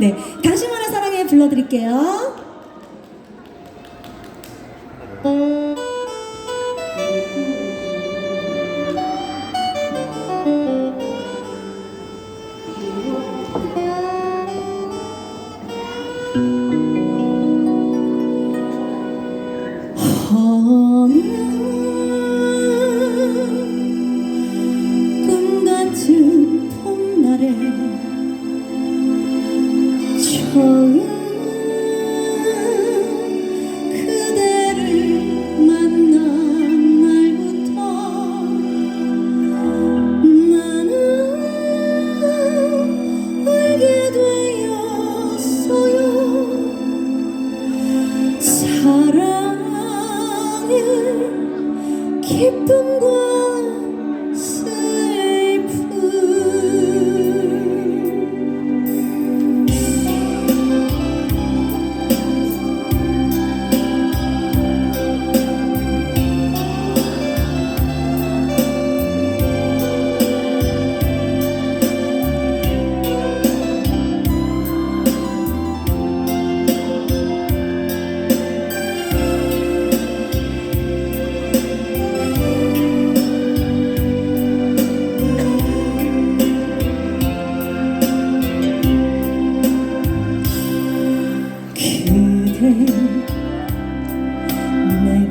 네, 당신만의 사랑에 불러드릴게요. 어느 꿈 같은 봄날에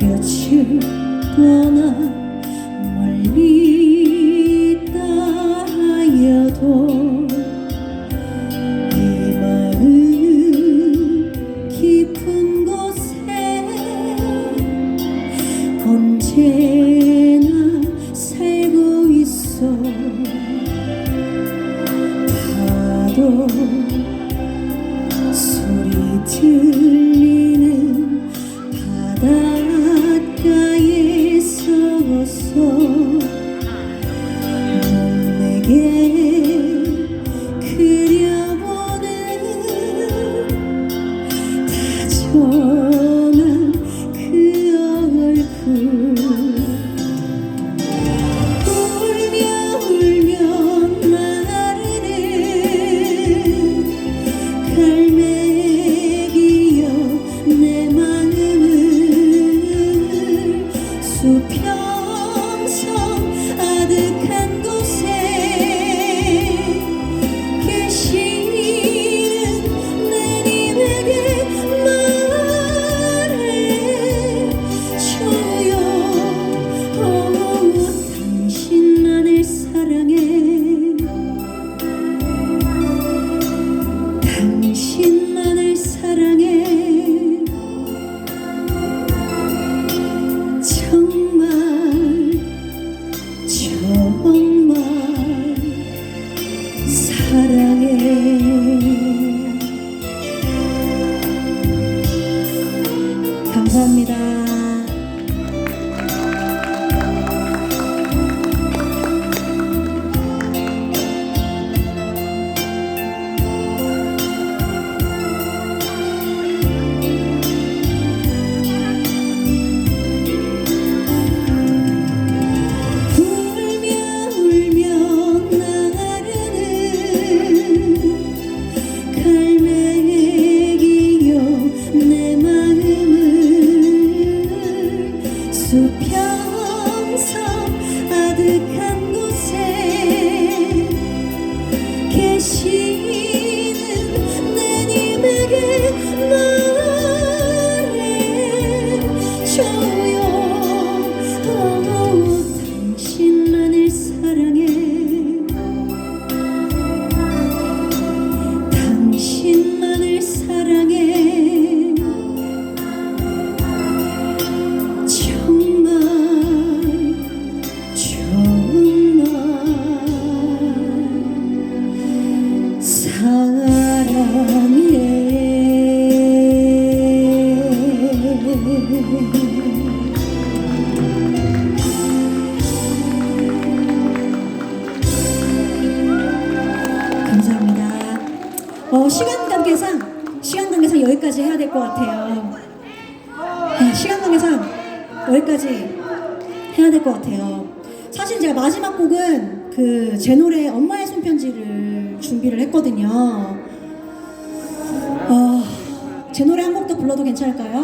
곁을 떠나 감사합니다. 어, 시간 관계상 시간 관계상 여기까지 해야 될 것 같아요. 네, 시간 관계상 여기까지 해야 될 것 같아요. 사실 제가 마지막 곡은 그 제 노래 엄마의 손편지를 준비를 했거든요. 제 노래 한 곡 더 불러도 괜찮을까요?